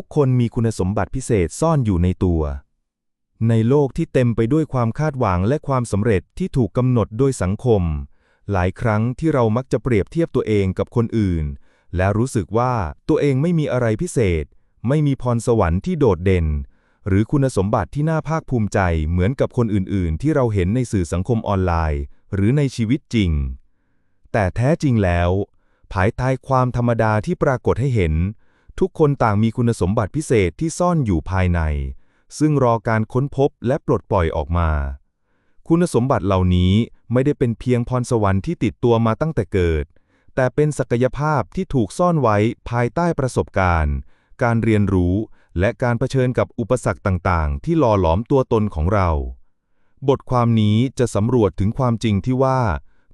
ทุกคนมีคุณสมบัติพิเศษซ่อนอยู่ในตัว ในโลกที่เต็มไปด้วยความคาดหวังและความสำเร็จที่ถูกกำหนดโดยสังคม หลายครั้งที่เรามักจะเปรียบเทียบตัวเองกับคนอื่น และรู้สึกว่าตัวเองไม่มีอะไรพิเศษ ไม่มีพรสวรรค์ที่โดดเด่น หรือคุณสมบัติที่น่าภาคภูมิใจเหมือนกับคนอื่น ๆ ที่เราเห็นในสื่อสังคมออนไลน์ หรือในชีวิตจริง แต่แท้จริงแล้ว ภายใต้ความธรรมดาที่ปรากฏให้เห็น ทุกคนต่างมีคุณสมบัติพิเศษที่ซ่อนอยู่ภายใน ซึ่งรอการค้นพบและปลดปล่อยออกมา คุณสมบัติเหล่านี้ไม่ได้เป็นเพียงพรสวรรค์ที่ติดตัวมาตั้งแต่เกิด แต่เป็นศักยภาพที่ถูกซ่อนไว้ภายใต้ประสบการณ์ การเรียนรู้ และการเผชิญกับอุปสรรคต่างๆ ที่หล่อหลอมตัวตนของเรา บทความนี้จะสำรวจถึงความจริงที่ว่า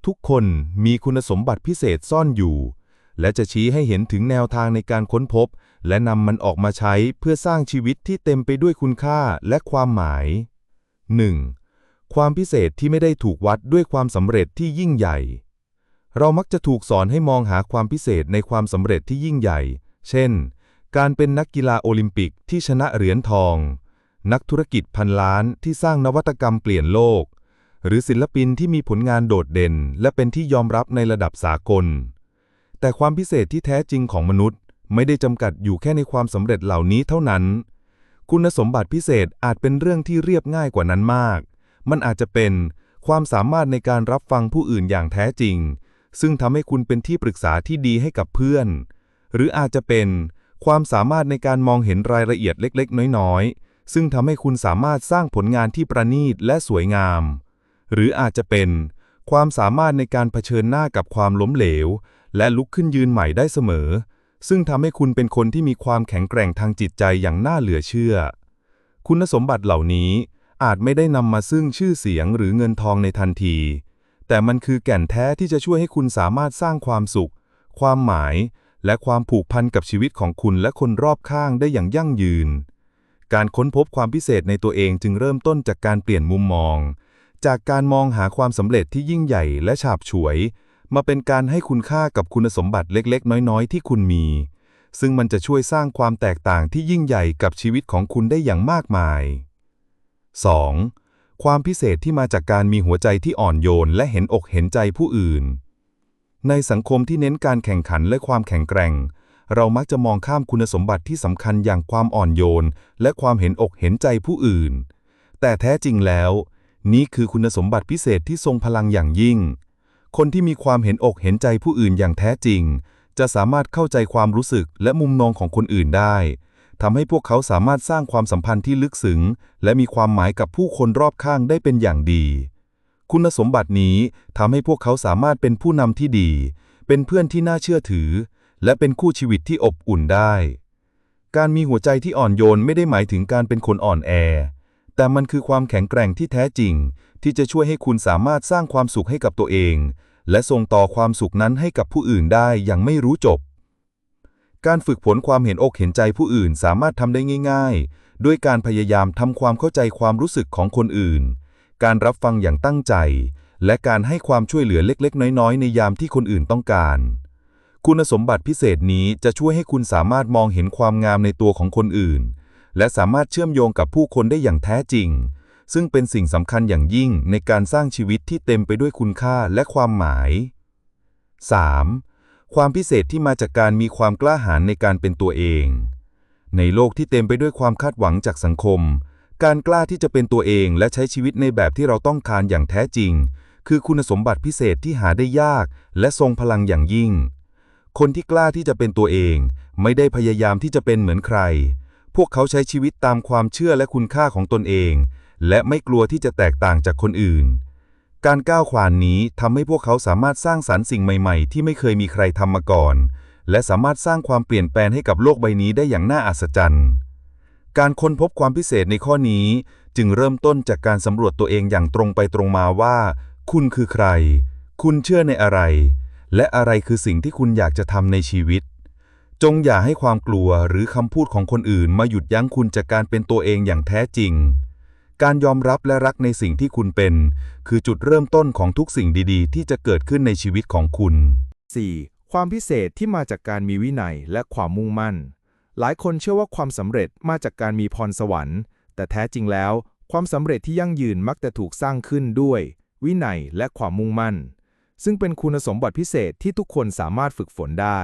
ทุกคนมีคุณสมบัติพิเศษซ่อนอยู่ และจะชี้ให้เห็นถึงแนวทางในการค้นพบ และนำมันออกมาใช้เพื่อสร้างชีวิตที่เต็มไปด้วยคุณค่าและความหมาย 1. ความพิเศษที่ไม่ได้ถูกวัดด้วยความสำเร็จที่ยิ่งใหญ่ เรามักจะถูกสอนให้มองหาความพิเศษในความสำเร็จที่ยิ่งใหญ่ เช่น การเป็นนักกีฬาโอลิมปิกที่ชนะเหรียญทอง นักธุรกิจพันล้านที่สร้างนวัตกรรมเปลี่ยนโลก หรือศิลปินที่มีผลงานโดดเด่น และเป็นที่ยอมรับในระดับสากล แต่ความพิเศษที่แท้จริงของมนุษย์ ไม่ได้จำกัดอยู่แค่ในความสำเร็จเหล่านี้เท่านั้น คุณสมบัติพิเศษอาจเป็นเรื่องที่เรียบง่ายกว่านั้นมาก มันอาจจะเป็นความสามารถในการรับฟังผู้อื่นอย่างแท้จริง ซึ่งทำให้คุณเป็นที่ปรึกษาที่ดีให้กับเพื่อน หรืออาจจะเป็นความสามารถในการมองเห็นรายละเอียดเล็ก ๆ น้อย ๆ ซึ่งทำให้คุณสามารถสร้างผลงานที่ประณีตและสวยงาม หรืออาจจะเป็นความสามารถในการเผชิญหน้ากับความล้มเหลว และลุกขึ้นยืนใหม่ได้เสมอ ซึ่งทำให้คุณเป็นคนที่มีความแข็งแกร่งทางจิตใจอย่างน่าเหลือเชื่อ คุณสมบัติเหล่านี้อาจไม่ได้นำมาซึ่งชื่อเสียงหรือเงินทองในทันที แต่มันคือแก่นแท้ที่จะช่วยให้คุณสามารถสร้างความสุข ความหมาย และความผูกพันกับชีวิตของคุณและคนรอบข้างได้อย่างยั่งยืน การค้นพบความพิเศษในตัวเองจึงเริ่มต้นจากการเปลี่ยนมุมมอง จากการมองหาความสำเร็จที่ยิ่งใหญ่และฉาบฉวย มาเป็นการให้คุณค่ากับคุณสมบัติเล็กๆ น้อยๆ ที่คุณมี ซึ่งมันจะช่วยสร้างความแตกต่างที่ยิ่งใหญ่กับชีวิตของคุณได้อย่างมากมาย 2. ความพิเศษที่มาจากการมีหัวใจที่อ่อนโยน และเห็นอกเห็นใจผู้อื่น ในสังคมที่เน้นการแข่งขันและความแข็งแกร่ง เรามักจะมองข้ามคุณสมบัติที่สำคัญอย่างความอ่อนโยน และความเห็นอกเห็นใจผู้อื่น แต่แท้จริงแล้ว นี่คือคุณสมบัติพิเศษที่ทรงพลังอย่างยิ่ง คนที่มีความเห็นอกเห็นใจผู้อื่นอย่างแท้จริง จะสามารถเข้าใจความรู้สึกและมุมมองของคนอื่นได้ทำให้พวกเขาสามารถสร้างความสัมพันธ์ที่ลึกซึ้งและมีความหมายกับผู้คนรอบข้างได้เป็นอย่างดี คุณสมบัตินี้ทำให้พวกเขาสามารถเป็นผู้นำที่ดี เป็นเพื่อนที่น่าเชื่อถือ และเป็นคู่ชีวิตที่อบอุ่นได้ การมีหัวใจที่อ่อนโยนไม่ได้หมายถึงการเป็นคนอ่อนแอ แต่มันคือความแข็งแกร่งที่แท้จริง ที่จะช่วยให้คุณสามารถสร้างความสุขให้กับตัวเอง และส่งต่อความสุขนั้นให้กับผู้อื่นได้อย่างไม่รู้จบ การฝึกฝนความเห็นอกเห็นใจผู้อื่นสามารถทำได้ง่าย ๆ ด้วยการพยายามทำความเข้าใจความรู้สึกของคนอื่น การรับฟังอย่างตั้งใจ และการให้ความช่วยเหลือเล็กๆ น้อยๆ ในยามที่คนอื่นต้องการ คุณสมบัติพิเศษนี้จะช่วยให้คุณสามารถมองเห็นความงามในตัวของคนอื่น และสามารถเชื่อมโยงกับผู้คนได้อย่างแท้จริง ซึ่งเป็นสิ่งสำคัญอย่างยิ่งในการสร้างชีวิตที่เต็มไปด้วยคุณค่าและความหมาย 3. ความพิเศษที่มาจากการมีความกล้าหาญในการเป็นตัวเอง ในโลกที่เต็มไปด้วยความคาดหวังจากสังคม การกล้าที่จะเป็นตัวเองและใช้ชีวิตในแบบที่เราต้องการอย่างแท้จริง คือคุณสมบัติพิเศษที่หาได้ยาก และทรงพลังอย่างยิ่ง คนที่กล้าที่จะเป็นตัวเอง ไม่ได้พยายามที่จะเป็นเหมือนใคร พวกเขาใช้ชีวิตตามความเชื่อและคุณค่าของตนเอง และไม่กลัวที่จะแตกต่างจากคนอื่น การก้าวขวานนี้ทำให้พวกเขาสามารถสร้างสรรค์สิ่งใหม่ๆ ที่ไม่เคยมีใครทำมาก่อน และสามารถสร้างความเปลี่ยนแปลงให้กับโลกใบนี้ได้อย่างน่าอัศจรรย์การค้นพบความพิเศษในข้อนี้ จึงเริ่มต้นจากการสำรวจตัวเองอย่างตรงไปตรงมาว่า คุณคือใคร คุณเชื่อในอะไร และอะไรคือสิ่งที่คุณอยากจะทำในชีวิต จงอย่าให้ความกลัวหรือคำพูดของคนอื่นมาหยุดยั้งคุณจากการเป็นตัวเองอย่างแท้จริง การยอมรับและรักในสิ่งที่คุณเป็น คือจุดเริ่มต้นของทุกสิ่งดีๆ ที่จะเกิดขึ้นในชีวิตของคุณ 4. ความพิเศษที่มาจากการมีวินัยและความมุ่งมั่น หลายคนเชื่อว่าความสำเร็จมาจากการมีพรสวรรค์ แต่แท้จริงแล้ว ความสำเร็จที่ยั่งยืนมักจะถูกสร้างขึ้นด้วย วินัยและความมุ่งมั่น ซึ่งเป็นคุณสมบัติพิเศษที่ทุกคนสามารถฝึกฝนได้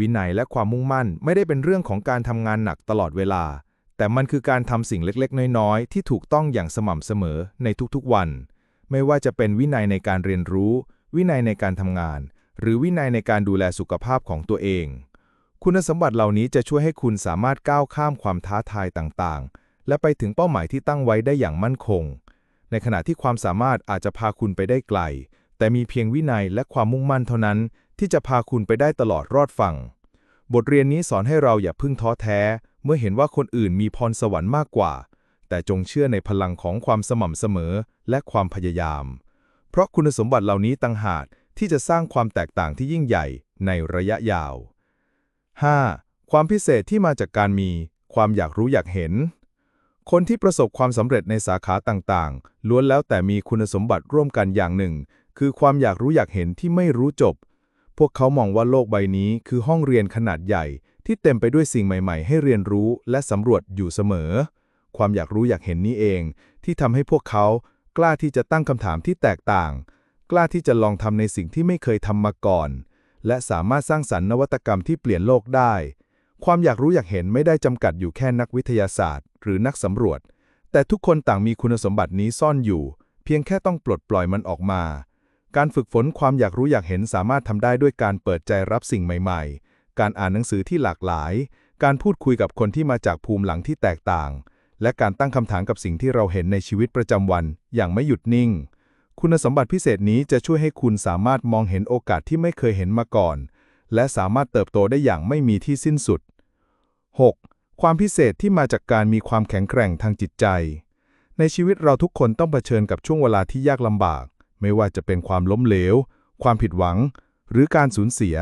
วินัยและความมุ่งมั่นไม่ได้เป็นเรื่องของการทำงานหนักตลอดเวลา แต่มันคือการทำสิ่งเล็กๆ น้อยๆ ที่ถูกต้องอย่างสม่ำเสมอในทุกๆวัน ไม่ว่าจะเป็นวินัยในการเรียนรู้ วินัยในการทำงาน หรือวินัยในการดูแลสุขภาพของตัวเอง คุณสมบัติเหล่านี้จะช่วยให้คุณสามารถก้าวข้ามความท้าทายต่างๆ และไปถึงเป้าหมายที่ตั้งไว้ได้อย่างมั่นคง ในขณะที่ความสามารถอาจจะพาคุณไปได้ไกล แต่มีเพียงวินัยและความมุ่งมั่นเท่านั้น ที่จะพาคุณไปได้ตลอดรอดฝั่ง บทเรียนนี้สอนให้เราอย่าพิ่งท้อแท้ เมื่อเห็นว่าคนอื่นมีพรสวรรค์มากกว่า แต่จงเชื่อในพลังของความสม่ำเสมอและความพยายาม เพราะคุณสมบัติเหล่านี้ต่างหากที่จะสร้างความแตกต่างที่ยิ่งใหญ่ในระยะยาว 5. ความพิเศษที่มาจากการมี ความอยากรู้อยากเห็น คนที่ประสบความสำเร็จในสาขาต่างๆ ล้วนแล้วแต่มีคุณสมบัติร่วมกันอย่างหนึ่ง คือความอยากรู้อยากเห็นที่ไม่รู้จบ พวกเขามองว่าโลกใบนี้คือห้องเรียนขนาดใหญ่ ที่เต็มไปด้วยสิ่งใหม่ๆ ให้เรียนรู้และสำรวจอยู่เสมอ ความอยากรู้อยากเห็นนี้เอง ที่ทำให้พวกเขากล้าที่จะตั้งคำถามที่แตกต่าง กล้าที่จะลองทำในสิ่งที่ไม่เคยทำมาก่อน และสามารถสร้างสรรค์นวัตกรรมที่เปลี่ยนโลกได้ ความอยากรู้อยากเห็นไม่ได้จำกัดอยู่แค่นักวิทยาศาสตร์ หรือนักสำรวจ แต่ทุกคนต่างมีคุณสมบัตินี้ซ่อนอยู่ เพียงแค่ต้องปลดปล่อยมันออกมา การฝึกฝนความอยากรู้อยากเห็นสามารถทำได้ด้วยการเปิดใจรับสิ่งใหม่ ๆ การอ่านหนังสือที่หลากหลาย การพูดคุยกับคนที่มาจากภูมิหลังที่แตกต่าง และการตั้งคำถามกับสิ่งที่เราเห็นในชีวิตประจำวัน อย่างไม่หยุดนิ่ง คุณสมบัติพิเศษนี้จะช่วยให้คุณสามารถมองเห็นโอกาสที่ไม่เคยเห็นมาก่อน และสามารถเติบโตได้อย่างไม่มีที่สิ้นสุด 6. ความพิเศษที่มาจากการมีความแข็งแกร่งทางจิตใจ ในชีวิตเราทุกคนต้องเผชิญกับช่วงเวลาที่ยากลำบาก ไม่ว่าจะเป็นความล้มเหลว ความผิดหวัง หรือการสูญเสีย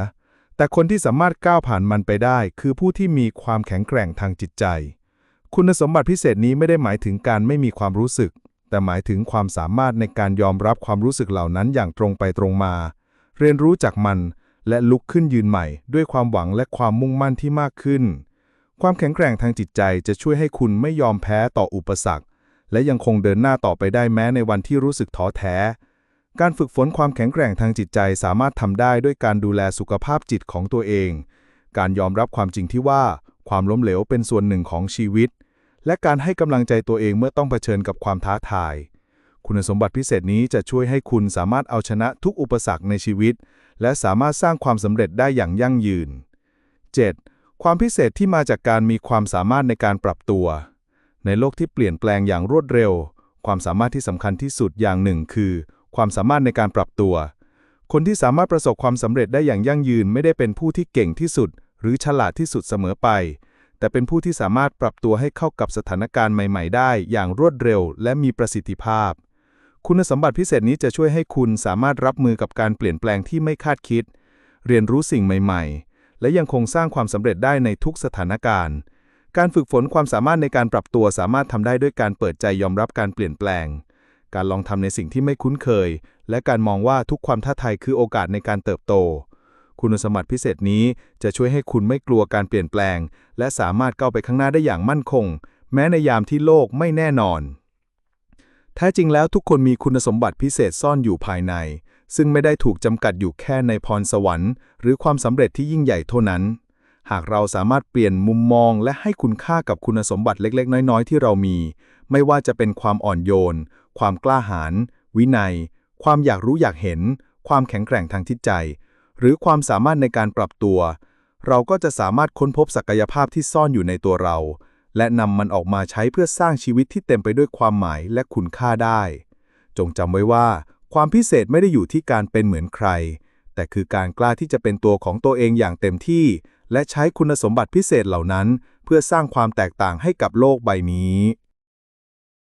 แต่คนที่สามารถก้าวผ่านมันไปได้ คือผู้ที่มีความแข็งแกร่งทางจิตใจ คุณสมบัติพิเศษนี้ไม่ได้หมายถึงการไม่มีความรู้สึก แต่หมายถึงความสามารถในการยอมรับความรู้สึกเหล่านั้นอย่างตรงไปตรงมา เรียนรู้จากมัน และลุกขึ้นยืนใหม่ ด้วยความหวังและความมุ่งมั่นที่มากขึ้น ความแข็งแกร่งทางจิตใจจะช่วยให้คุณไม่ยอมแพ้ต่ออุปสรรค และยังคงเดินหน้าต่อไปได้แม้ในวันที่รู้สึกท้อแท้ การฝึกฝนความแข็งแกร่งทางจิตใจสามารถทำได้ด้วยการดูแลสุขภาพจิตของตัวเอง การยอมรับความจริงที่ว่า ความล้มเหลวเป็นส่วนหนึ่งของชีวิต และการให้กำลังใจตัวเองเมื่อต้องเผชิญกับความท้าทาย คุณสมบัติพิเศษนี้จะช่วยให้คุณสามารถเอาชนะทุกอุปสรรคในชีวิต และสามารถสร้างความสำเร็จได้อย่างยั่งยืน 7. ความพิเศษที่มาจากการมีความสามารถในการปรับตัว ในโลกที่เปลี่ยนแปลงอย่างรวดเร็ว ความสามารถที่สำคัญที่สุดอย่างหนึ่งคือ ความสามารถในการปรับตัว คนที่สามารถประสบความสำเร็จได้อย่างยั่งยืนไม่ได้เป็นผู้ที่เก่งที่สุด หรือฉลาดที่สุดเสมอไป แต่เป็นผู้ที่สามารถปรับตัวให้เข้ากับสถานการณ์ใหม่ ๆ ได้ อย่างรวดเร็ว และมีประสิทธิภาพ คุณสมบัติพิเศษนี้จะช่วยให้คุณสามารถรับมือกับการเปลี่ยนแปลงที่ไม่คาดคิด เรียนรู้สิ่งใหม่ ๆ และยังคงสร้างความสำเร็จได้ในทุกสถานการณ์การฝึกฝนความสามารถในการปรับตัวสามารถทำได้ด้วยการเปิดใจยอมรับการเปลี่ยนแปลง การลองทำในสิ่งที่ไม่คุ้นเคย และการมองว่าทุกความท้าทายคือโอกาสในการเติบโต คุณสมบัติพิเศษนี้จะช่วยให้คุณไม่กลัวการเปลี่ยนแปลง และสามารถก้าวไปข้างหน้าได้อย่างมั่นคง แม้ในยามที่โลกไม่แน่นอน แท้จริงแล้วทุกคนมีคุณสมบัติพิเศษซ่อนอยู่ภายใน ซึ่งไม่ได้ถูกจำกัดอยู่แค่ในพรสวรรค์ หรือความสำเร็จที่ยิ่งใหญ่เท่านั้นหากเราสามารถเปลี่ยนมุมมองและให้คุณค่ากับคุณสมบัติเล็ก ๆ น้อย ๆ ที่เรามี ไม่ว่าจะเป็นความอ่อนโยน ความกล้าหาญวินัย ความอยากรู้อยากเห็น ความแข็งแกร่งทางจิตใจ หรือความสามารถในการปรับตัว เราก็จะสามารถค้นพบศักยภาพที่ซ่อนอยู่ในตัวเรา และนำมันออกมาใช้เพื่อสร้างชีวิตที่เต็มไปด้วยความหมายและคุณค่าได้ จงจำไว้ว่า ความพิเศษไม่ได้อยู่ที่การเป็นเหมือนใคร แต่คือการกล้าที่จะเป็นตัวของตัวเองอย่างเต็มที่ และใช้คุณสมบัติพิเศษเหล่านั้น เพื่อสร้างความแตกต่างให้กับโลกใบนี้